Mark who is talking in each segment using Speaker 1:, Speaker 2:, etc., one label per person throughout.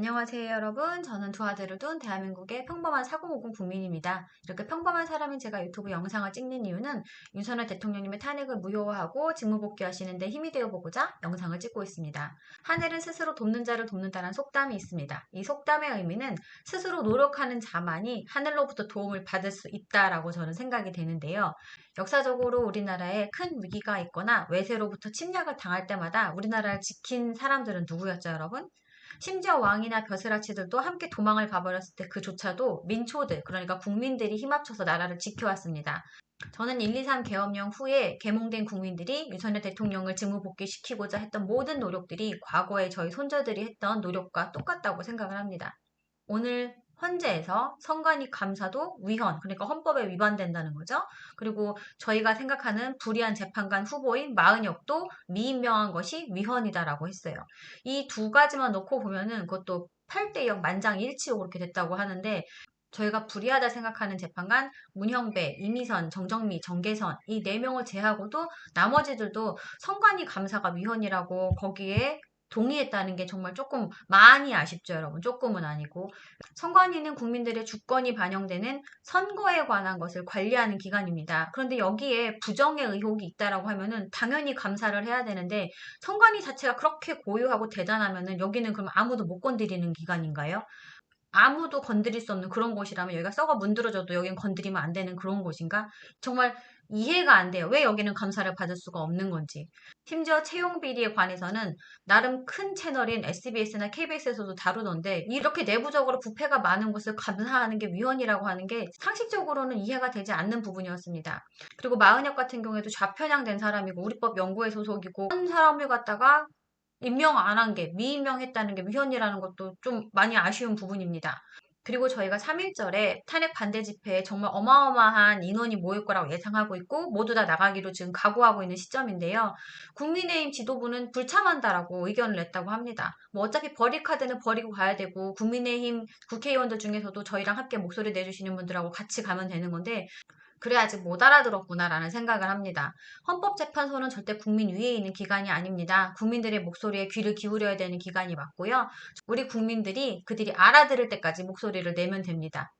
Speaker 1: 안녕하세요 여러분. 저는 두 아들을 둔 대한민국의 평범한 4050 국민입니다. 이렇게 평범한 사람인 제가 유튜브 영상을 찍는 이유는 윤석열 대통령님의 탄핵을 무효화하고 직무복귀하시는데 힘이 되어보고자 영상을 찍고 있습니다. 하늘은 스스로 돕는 자를 돕는다는 속담이 있습니다. 이 속담의 의미는 스스로 노력하는 자만이 하늘로부터 도움을 받을 수 있다라고 저는 생각이 되는데요. 역사적으로 우리나라에 큰 위기가 있거나 외세로부터 침략을 당할 때마다 우리나라를 지킨 사람들은 누구였죠 여러분? 심지어 왕이나 벼슬아치들도 함께 도망을 가버렸을 때 그조차도 민초들, 그러니까 국민들이 힘합쳐서 나라를 지켜왔습니다. 저는 1, 2, 3 계엄령 후에 개몽된 국민들이 윤석열 대통령을 직무 복귀시키고자 했던 모든 노력들이 과거에 저희 손자들이 했던 노력과 똑같다고 생각을 합니다. 오늘 헌재에서 선관위 감사도 위헌, 그러니까 헌법에 위반된다는 거죠. 그리고 저희가 생각하는 불의한 재판관 후보인 마은혁도 미임명한 것이 위헌이다라고 했어요. 이 두 가지만 놓고 보면은 그것도 8대 0 만장일치로 그렇게 됐다고 하는데 저희가 불의하다 생각하는 재판관 문형배, 이미선, 정정미, 정계선 이 네 명을 제하고도 나머지들도 선관위 감사가 위헌이라고 거기에 동의했다는 게 정말 조금 많이 아쉽죠, 여러분. 조금은 아니고. 선관위는 국민들의 주권이 반영되는 선거에 관한 것을 관리하는 기관입니다. 그런데 여기에 부정의 의혹이 있다라고 하면은 당연히 감사를 해야 되는데 선관위 자체가 그렇게 고유하고 대단하면은 여기는 그럼 아무도 못 건드리는 기관인가요? 아무도 건드릴 수 없는 그런 곳이라면 여기가 썩어 문드러져도 여기는 건드리면 안 되는 그런 곳인가? 정말 이해가 안 돼요. 왜 여기는 감사를 받을 수가 없는 건지. 심지어 채용 비리에 관해서는 나름 큰 채널인 SBS나 KBS에서도 다루던데 이렇게 내부적으로 부패가 많은 것을 감사하는 게 위헌이라고 하는 게 상식적으로는 이해가 되지 않는 부분이었습니다. 그리고 마은혁 같은 경우에도 좌편향된 사람이고 우리법 연구회 소속이고 한 사람을 갖다가 임명 안 한 게 미임명했다는 게 위헌이라는 것도 좀 많이 아쉬운 부분입니다. 그리고 저희가 3일절에 탄핵 반대 집회에 정말 어마어마한 인원이 모일 거라고 예상하고 있고 모두 다 나가기로 지금 각오하고 있는 시점인데요. 국민의힘 지도부는 불참한다라고 의견을 냈다고 합니다. 뭐 어차피 버릴 카드는 버리고 가야 되고 국민의힘 국회의원들 중에서도 저희랑 함께 목소리 내주시는 분들하고 같이 가면 되는 건데 그래 아직 못 알아들었구나라는 생각을 합니다. 헌법재판소는 절대 국민 위에 있는 기관이 아닙니다. 국민들의 목소리에 귀를 기울여야 되는 기관이 맞고요. 우리 국민들이 그들이 알아들을 때까지 목소리를 내면 됩니다.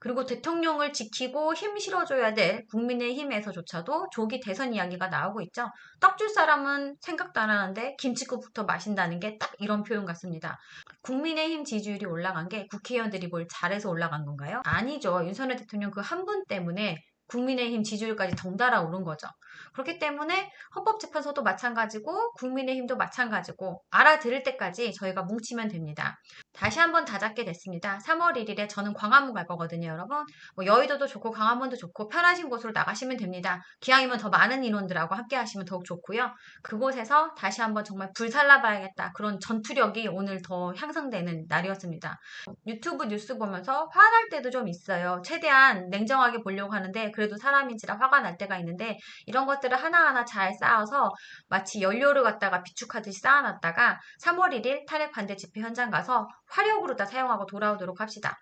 Speaker 1: 그리고 대통령을 지키고 힘 실어줘야 될 국민의 힘에서조차도 조기 대선 이야기가 나오고 있죠. 떡 줄 사람은 생각도 안 하는데 김치국부터 마신다는 게 딱 이런 표현 같습니다. 국민의힘 지지율이 올라간 게 국회의원들이 뭘 잘해서 올라간 건가요? 아니죠. 윤석열 대통령 그 한 분 때문에 국민의힘 지지율까지 덩달아 오른 거죠. 그렇기 때문에 헌법재판소도 마찬가지고 국민의힘도 마찬가지고 알아들을 때까지 저희가 뭉치면 됩니다. 다시 한번 다잡게 됐습니다. 3월 1일에 저는 광화문 갈 거거든요, 여러분. 뭐 여의도도 좋고 강화문도 좋고 편하신 곳으로 나가시면 됩니다. 기왕이면 더 많은 인원들하고 함께 하시면 더욱 좋고요. 그곳에서 다시 한번 정말 불살라봐야겠다. 그런 전투력이 오늘 더 향상되는 날이었습니다. 유튜브 뉴스 보면서 화날 때도 좀 있어요. 최대한 냉정하게 보려고 하는데 그래도 사람인지라 화가 날 때가 있는데 이런 것들을 하나하나 잘 쌓아서 마치 연료를 갖다가 비축하듯이 쌓아놨다가 3월 1일 탄핵 반대 집회 현장 가서 화력으로 다 사용하고 돌아오도록 합시다.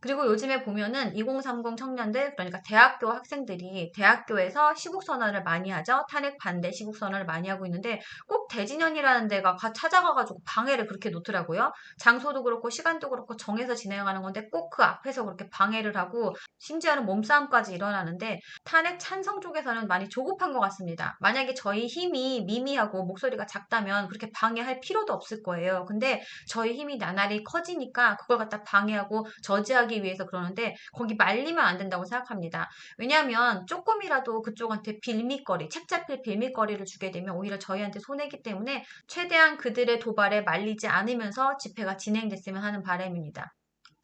Speaker 1: 그리고 요즘에 보면은 2030 청년들 그러니까 대학교 학생들이 대학교에서 시국선언을 많이 하죠. 탄핵 반대 시국선언을 많이 하고 있는데 꼭 대진연이라는 데가 찾아가가지고 방해를 그렇게 놓더라고요. 장소도 그렇고 시간도 그렇고 정해서 진행하는 건데 꼭 그 앞에서 그렇게 방해를 하고 심지어는 몸싸움까지 일어나는데 탄핵 찬성 쪽에서는 많이 조급한 것 같습니다. 만약에 저희 힘이 미미하고 목소리가 작다면 그렇게 방해할 필요도 없을 거예요. 근데 저희 힘이 나날이 커지니까 그걸 갖다 방해하고 저지하기 하기 위해서 그러는데 거기 말리면 안 된다고 생각합니다. 왜냐하면 조금이라도 그쪽한테 빌밋거리, 책 잡힐 빌밋거리를 주게 되면 오히려 저희한테 손해기 때문에 최대한 그들의 도발에 말리지 않으면서 집회가 진행됐으면 하는 바람입니다.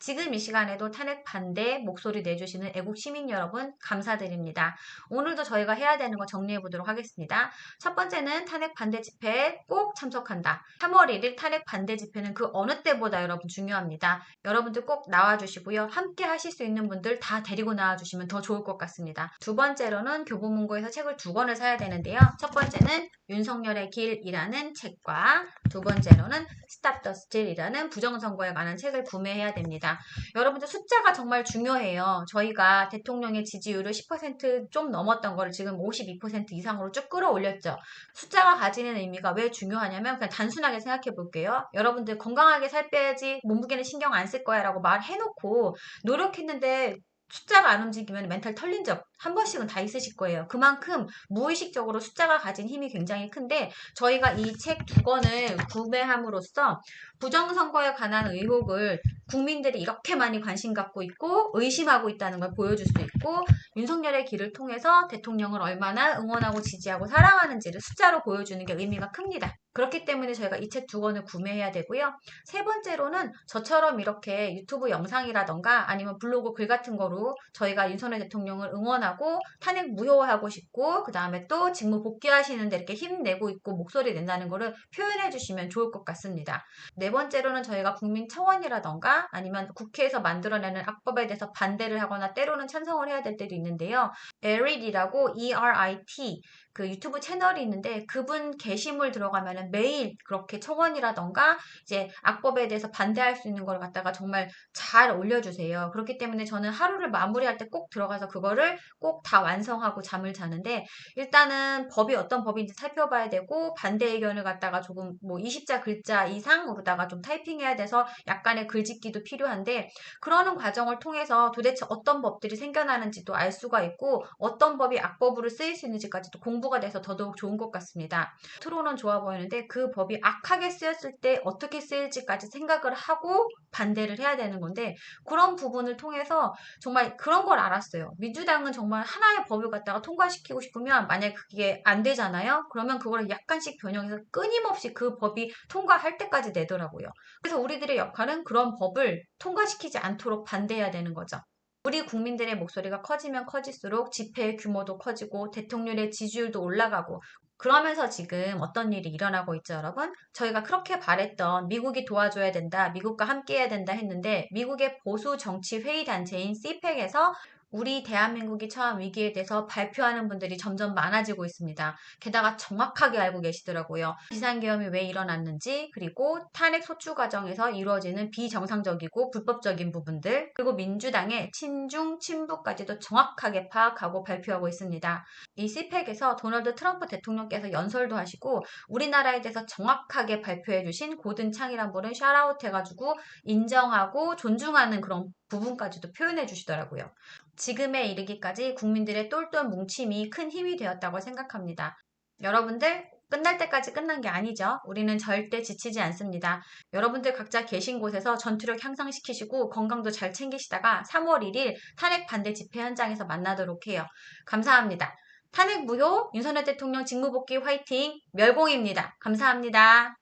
Speaker 1: 지금 이 시간에도 탄핵 반대 목소리 내주시는 애국 시민 여러분 감사드립니다. 오늘도 저희가 해야 되는 거 정리해 보도록 하겠습니다. 첫 번째는 탄핵 반대 집회에 꼭 참석한다. 3월 1일 탄핵 반대 집회는 그 어느 때보다 여러분 중요합니다. 여러분들 꼭 나와주시고요. 함께 하실 수 있는 분들 다 데리고 나와주시면 더 좋을 것 같습니다. 두 번째로는 교보문고에서 책을 두 권을 사야 되는데요. 첫 번째는 윤석열의 길이라는 책과 두 번째로는 스탑 더 스틸이라는 부정선거에 관한 책을 구매해야 됩니다. 여러분들 숫자가 정말 중요해요. 저희가 대통령의 지지율을 10%좀 넘었던 거를 지금 52% 이상으로 쭉 끌어올렸죠. 숫자가 가지는 의미가 왜 중요하냐면 그냥 단순하게 생각해 볼게요. 여러분들 건강하게 살 빼야지 몸무게는 신경 안 쓸 거야 라고 말해놓고 노력했는데 숫자가 안 움직이면 멘탈 털린 적 한 번씩은 다 있으실 거예요. 그만큼 무의식적으로 숫자가 가진 힘이 굉장히 큰데 저희가 이 책 두 권을 구매함으로써 부정선거에 관한 의혹을 국민들이 이렇게 많이 관심 갖고 있고 의심하고 있다는 걸 보여줄 수 있고 윤석열의 길을 통해서 대통령을 얼마나 응원하고 지지하고 사랑하는지를 숫자로 보여주는 게 의미가 큽니다. 그렇기 때문에 저희가 이 책 두 권을 구매해야 되고요. 세 번째로는 저처럼 이렇게 유튜브 영상이라던가 아니면 블로그 글 같은 거로 저희가 윤석열 대통령을 응원하고 탄핵 무효화하고 싶고 그 다음에 또 직무 복귀하시는데 이렇게 힘내고 있고 목소리 낸다는 거를 표현해 주시면 좋을 것 같습니다. 네 번째로는 저희가 국민청원이라던가 아니면 국회에서 만들어내는 악법에 대해서 반대를 하거나 때로는 찬성을 해야 될 때도 있는데요. ERIT이라고 E-R-I-T 그 유튜브 채널이 있는데 그분 게시물 들어가면은 매일 그렇게 청원이라던가 이제 악법에 대해서 반대할 수 있는 걸 갖다가 정말 잘 올려주세요. 그렇기 때문에 저는 하루를 마무리할 때 꼭 들어가서 그거를 꼭 다 완성하고 잠을 자는데 일단은 법이 어떤 법인지 살펴봐야 되고 반대 의견을 갖다가 조금 뭐 20자 글자 이상으로다가 좀 타이핑해야 돼서 약간의 글짓기도 필요한데 그러는 과정을 통해서 도대체 어떤 법들이 생겨나는지도 알 수가 있고 어떤 법이 악법으로 쓰일 수 있는지까지도 공부 가 돼서 더더욱 좋은 것 같습니다. 트로는 좋아 보이는데 그 법이 악하게 쓰였을 때 어떻게 쓰일지까지 생각을 하고 반대를 해야 되는 건데 그런 부분을 통해서 정말 그런 걸 알았어요. 민주당은 정말 하나의 법을 갖다가 통과시키고 싶으면 만약에 그게 안 되잖아요. 그러면 그걸 약간씩 변형해서 끊임없이 그 법이 통과할 때까지 내더라고요. 그래서 우리들의 역할은 그런 법을 통과시키지 않도록 반대해야 되는 거죠. 우리 국민들의 목소리가 커지면 커질수록 집회의 규모도 커지고 대통령의 지지율도 올라가고 그러면서 지금 어떤 일이 일어나고 있죠, 여러분? 저희가 그렇게 바랬던 미국이 도와줘야 된다, 미국과 함께 해야 된다 했는데 미국의 보수 정치 회의 단체인 CPEC에서 우리 대한민국이 처한 위기에 대해서 발표하는 분들이 점점 많아지고 있습니다. 게다가 정확하게 알고 계시더라고요. 비상계엄이 왜 일어났는지, 그리고 탄핵 소추 과정에서 이루어지는 비정상적이고 불법적인 부분들, 그리고 민주당의 친중, 친북까지도 정확하게 파악하고 발표하고 있습니다. 이 CPEC에서 도널드 트럼프 대통령께서 연설도 하시고 우리나라에 대해서 정확하게 발표해 주신 고든 창이란 분은 샤라웃 해가지고 인정하고 존중하는 그런 부분까지도 표현해 주시더라고요. 지금에 이르기까지 국민들의 똘똘 뭉침이 큰 힘이 되었다고 생각합니다. 여러분들 끝날 때까지 끝난 게 아니죠. 우리는 절대 지치지 않습니다. 여러분들 각자 계신 곳에서 전투력 향상시키시고 건강도 잘 챙기시다가 3월 1일 탄핵 반대 집회 현장에서 만나도록 해요. 감사합니다. 탄핵 무효, 윤석열 대통령 직무복귀 화이팅, 멸공입니다. 감사합니다.